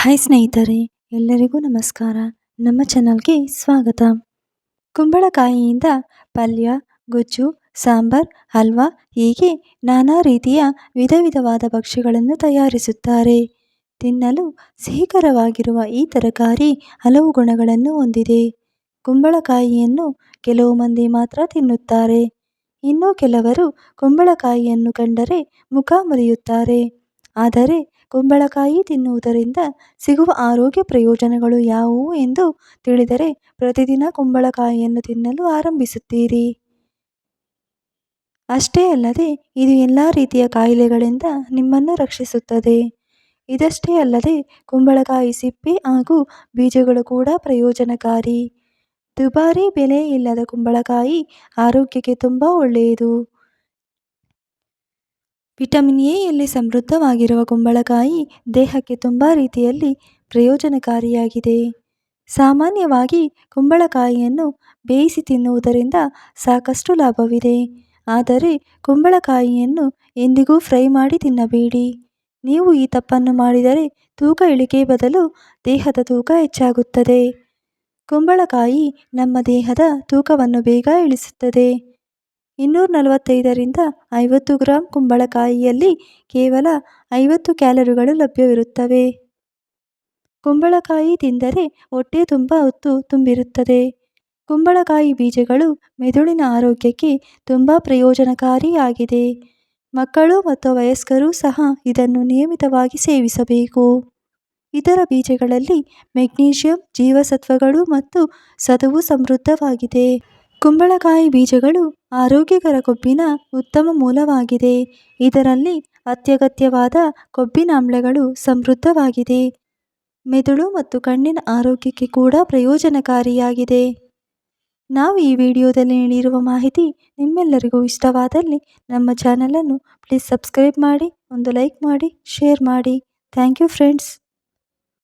Hi ಸ್ನೇಹಿತರೆ, ಎಲ್ಲರಿಗೂ ನಮಸ್ಕಾರ. ನಮ್ಮ ಚಾನಲ್ಗೆ ಸ್ವಾಗತ. ಕುಂಬಳಕಾಯಿಯಿಂದ ಪಲ್ಯ, ಗೊಜ್ಜು, ಸಾಂಬಾರ್, ಹಲ್ವಾ ಹೀಗೆ ನಾನಾ ರೀತಿಯ ವಿಧ ವಿಧವಾದ ಭಕ್ಷ್ಯಗಳನ್ನು ತಯಾರಿಸುತ್ತಾರೆ. ತಿನ್ನಲು ಸಿಹಿಕರವಾಗಿರುವ ಈ ತರಕಾರಿ ಹಲವು ಗುಣಗಳನ್ನು ಹೊಂದಿದೆ. ಕುಂಬಳಕಾಯಿಯನ್ನು ಕೆಲವು ಮಂದಿ ಮಾತ್ರ ತಿನ್ನುತ್ತಾರೆ. ಇನ್ನು ಕೆಲವರು ಕುಂಬಳಕಾಯಿಯನ್ನು ಕಂಡರೆ ಮುಖ ಮುರಿಯುತ್ತಾರೆ. ಆದರೆ ಕುಂಬಳಕಾಯಿ ತಿನ್ನುವುದರಿಂದ ಸಿಗುವ ಆರೋಗ್ಯ ಪ್ರಯೋಜನಗಳು ಯಾವುವು ಎಂದು ತಿಳಿದರೆ ಪ್ರತಿದಿನ ಕುಂಬಳಕಾಯಿಯನ್ನು ತಿನ್ನಲು ಆರಂಭಿಸುತ್ತೀರಿ. ಅಷ್ಟೇ ಅಲ್ಲದೆ ಇದು ಎಲ್ಲ ರೀತಿಯ ಕಾಯಿಲೆಗಳಿಂದ ನಿಮ್ಮನ್ನು ರಕ್ಷಿಸುತ್ತದೆ. ಇದಷ್ಟೇ ಅಲ್ಲದೆ ಕುಂಬಳಕಾಯಿ ಸಿಪ್ಪೆ ಹಾಗೂ ಬೀಜಗಳು ಕೂಡ ಪ್ರಯೋಜನಕಾರಿ. ದುಬಾರಿ ಬೆಲೆ ಇಲ್ಲದ ಕುಂಬಳಕಾಯಿ ಆರೋಗ್ಯಕ್ಕೆ ತುಂಬ ಒಳ್ಳೆಯದು. ವಿಟಮಿನ್ ಎಯಲ್ಲಿ ಸಮೃದ್ಧವಾಗಿರುವ ಕುಂಬಳಕಾಯಿ ದೇಹಕ್ಕೆ ತುಂಬ ರೀತಿಯಲ್ಲಿ ಪ್ರಯೋಜನಕಾರಿಯಾಗಿದೆ. ಸಾಮಾನ್ಯವಾಗಿ ಕುಂಬಳಕಾಯಿಯನ್ನು ಬೇಯಿಸಿ ತಿನ್ನುವುದರಿಂದ ಸಾಕಷ್ಟು ಲಾಭವಿದೆ. ಆದರೆ ಕುಂಬಳಕಾಯಿಯನ್ನು ಎಂದಿಗೂ ಫ್ರೈ ಮಾಡಿ ತಿನ್ನಬೇಡಿ. ನೀವು ಈ ತಪ್ಪನ್ನು ಮಾಡಿದರೆ ತೂಕ ಇಳಿಕೆ ಬದಲು ದೇಹದ ತೂಕ ಹೆಚ್ಚಾಗುತ್ತದೆ. ಕುಂಬಳಕಾಯಿ ನಮ್ಮ ದೇಹದ ತೂಕವನ್ನು ಬೇಗ ಇಳಿಸುತ್ತದೆ. ಇನ್ನೂರ ನಲವತ್ತೈದರಿಂದ ಐವತ್ತು ಗ್ರಾಂ ಕುಂಬಳಕಾಯಿಯಲ್ಲಿ ಕೇವಲ ಐವತ್ತು ಕ್ಯಾಲರಿಗಳು ಲಭ್ಯವಿರುತ್ತವೆ. ಕುಂಬಳಕಾಯಿ ತಿಂದರೆ ಹೊಟ್ಟೆ ತುಂಬ ಹೊತ್ತು ತುಂಬಿರುತ್ತದೆ. ಕುಂಬಳಕಾಯಿ ಬೀಜಗಳು ಮೆದುಳಿನ ಆರೋಗ್ಯಕ್ಕೆ ತುಂಬ ಪ್ರಯೋಜನಕಾರಿಯಾಗಿದೆ. ಮಕ್ಕಳು ಮತ್ತು ವಯಸ್ಕರು ಸಹ ಇದನ್ನು ನಿಯಮಿತವಾಗಿ ಸೇವಿಸಬೇಕು. ಇದರ ಬೀಜಗಳಲ್ಲಿ ಮೆಗ್ನೀಷಿಯಂ, ಜೀವಸತ್ವಗಳು ಮತ್ತು ಸದುವು ಸಮೃದ್ಧವಾಗಿದೆ. ಕುಂಬಳಕಾಯಿ ಬೀಜಗಳು ಆರೋಗ್ಯಕರ ಕೊಬ್ಬಿನ ಉತ್ತಮ ಮೂಲವಾಗಿದೆ. ಇದರಲ್ಲಿ ಅತ್ಯಗತ್ಯವಾದ ಕೊಬ್ಬಿನಾಮ್ಲಗಳು ಸಮೃದ್ಧವಾಗಿದೆ. ಮೆದುಳು ಮತ್ತು ಕಣ್ಣಿನ ಆರೋಗ್ಯಕ್ಕೆ ಕೂಡ ಪ್ರಯೋಜನಕಾರಿಯಾಗಿದೆ. ನಾವು ಈ ವಿಡಿಯೋದಲ್ಲಿ ನೀಡಿರುವ ಮಾಹಿತಿ ನಿಮ್ಮೆಲ್ಲರಿಗೂ ಇಷ್ಟವಾದಲ್ಲಿ ನಮ್ಮ ಚಾನಲನ್ನು ಪ್ಲೀಸ್ ಸಬ್ಸ್ಕ್ರೈಬ್ ಮಾಡಿ, ಒಂದು ಲೈಕ್ ಮಾಡಿ, ಶೇರ್ ಮಾಡಿ. Thank you friends.